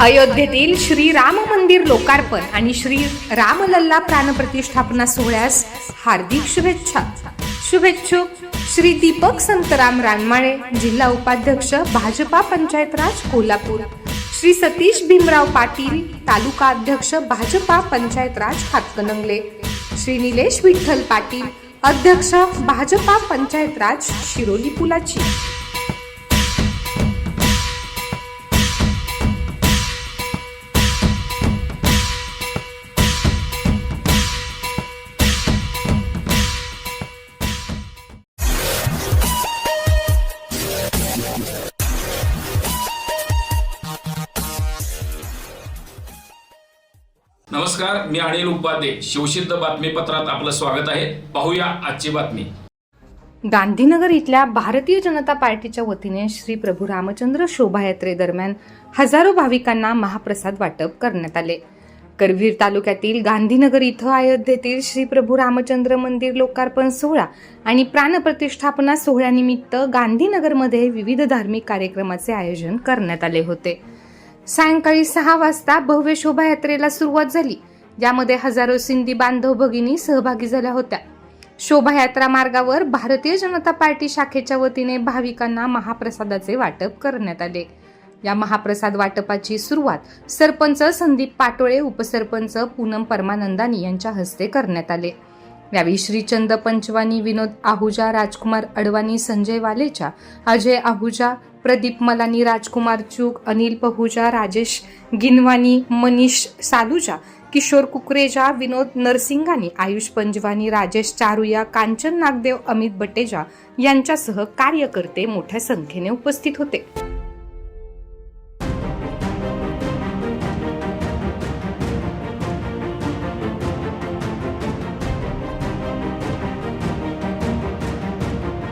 अयोध्येतील श्री राम मंदिर लोकार्पण आणि श्री रामलल्ला प्राणप्रतिष्ठापना सोहळ्यास हार्दिक शुभेच्छा. शुभेच्छुक श्री दीपक संतराम रानमाळे जिल्हा उपाध्यक्ष भाजपा पंचायत राज कोल्हापूर. श्री सतीश भीमराव पाटील तालुका अध्यक्ष भाजपा पंचायत राज हातकणंगले. श्री निलेश विठ्ठल पाटील अध्यक्ष भाजपा पंचायत राज शिरोली पुलाची नमस्कार मी अनिल उपाध्ये. शिवसिद्ध बातमीपत्रात आपलं स्वागत आहे. पाहूया आजची बातमी. गांधीनगर इथल्या भारतीय जनता पार्टीच्या वतीने श्री प्रभू रामचंद्र शोभायात्रेदरम्यान हजारो भाविकांना महाप्रसाद वाटप करण्यात आले. करवीर तालुक्यातील गांधीनगर इथं अयोध्येतील श्री प्रभू रामचंद्र मंदिर लोकार्पण सोहळा आणि प्राणप्रतिष्ठापना सोहळ्यानिमित्त गांधीनगरमध्ये विविध धार्मिक कार्यक्रमाचे आयोजन करण्यात आले होते. सायंकाळी सहा वाजता भव्य शोभायात्रेला सुरुवात झाली ज्यामध्ये हजारो सिंधी बांधव भगिनी सहभागी झाल्या होत्या. शोभायात्रा मार्गावर भारतीय जनता पार्टी शाखेच्या वतीने भाविकांना महाप्रसादाचे वाटप करण्यात आले. या महाप्रसाद वाटपाची सुरुवात सरपंच संदीप पाटोळे उपसरपंच पूनम परमानंदानी यांच्या हस्ते करण्यात आले. यावेळी श्रीचंद पंचवानी विनोद आहुजा राजकुमार अडवाणी संजय वालेचा अजय आहुजा प्रदीप मलानी राजकुमार चूक अनिल पहुजा राजेश गिनवानी मनीष सालुजा किशोर कुकरेजा विनोद नरसिंगानी आयुष पंजवानी राजेश चारुया कांचन नागदेव अमित बटेजा यांच्यासह कार्यकर्ते मोठ्या संख्येने उपस्थित होते.